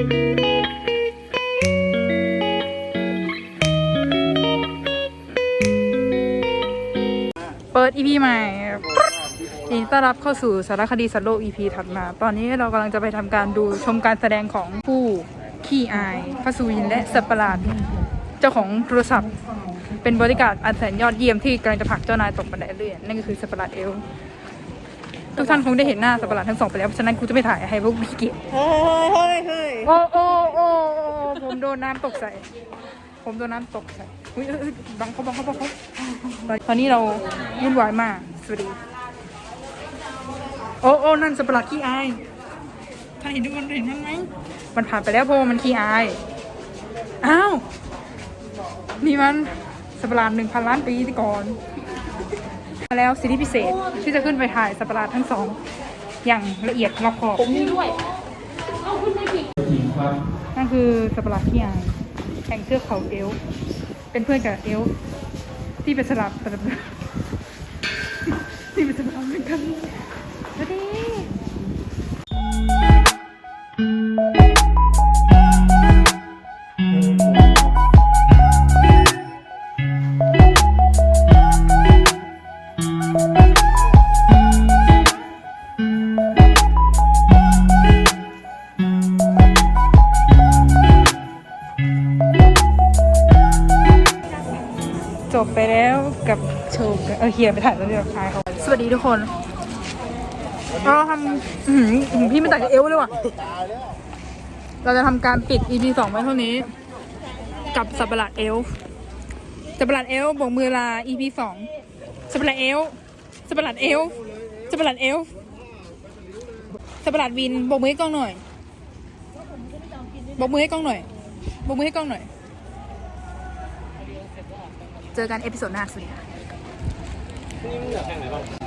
เปิด EP ใหม่ยินดีต้อนรับเข้าสู่สารคดีสัตว์โลก EP ถัดมา ตอนนี้เรากำลังจะไปทำการดูชมการแสดงของผู้ขี้อายพระสุวินและสัตว์ประหลาด เจ้าของโทรศัพท์ เป็นบริการอันแสนยอดเยี่ยมที่กำลังจะผลักเจ้านายตกบันไดเลื่อนนั่นก็คือสัตว์ประหลาดเอล ทุกท่านคงได้เห็นหน้าสัตว์ประหลาดทั้งสองไปแล้วเพราะฉะนั้นกูจะไม่ถ่ายให้พวกพี่เกียรติเฮ้ยเฮ้ยเฮ้ยโอ้โอ้โอ้โอ้ผมโดนน้ำตกใส่ ผมโดนน้ำตกใส่อุ้ยเอ้ยเอ้ยบังเขาบังเขาบังเขาตอนนี้เราวุ่นวายมากสวัสดีโอ้โอ้นั่นสัตว์ประหลาดขี้อายท่านเห็นทุกคนเห็นมันไหมมันผ่านไปแล้วเพราะว่ามันขี้อายอ้าวนี่มันสัตว์ประหลาดหนึ่งพันล้านปีที่ก่อน มาแล้วสิทธิพิเศษที่จะขึ้นไปถ่ายสัตว์ประหลาดทั้งสอง อย่างละเอียดรอบขอบนี่ด้วยนั่นคือสัตว์ประหลาดที่อายแห่งเทือกเขาเอลเป็นเพื่อนกับเอลที่เป็นสลับสลับที่เป็นสลับเหมือนกันสวัสดี จบไปแล้วกับโชว์เออเฮียไปถ่ายแล้วเดี๋ยวคายเขาสวัสดีทุกคนเราทำอื้อหือพี่ไม่ตัดกับเอลเลยว่ะ เราจะทำการปิด EP สองไว้เท่านี้ กับสัตว์ประหลาดเอลฟ์สัตว์ประหลาดเอลฟ์บอกมือลา EP สองสัตว์ประหลาดเอลฟ์สัตว์ประหลาดเอลฟ์สัตว์ประหลาดเอลฟ์สัตว์ประหลาดวินบอกมือให้กล้องหน่อยบอกมือให้กล้องหน่อยบอกมือให้กล้องหน่อย เจอกันเอพิโซดหน้าสวัสดีค่ะ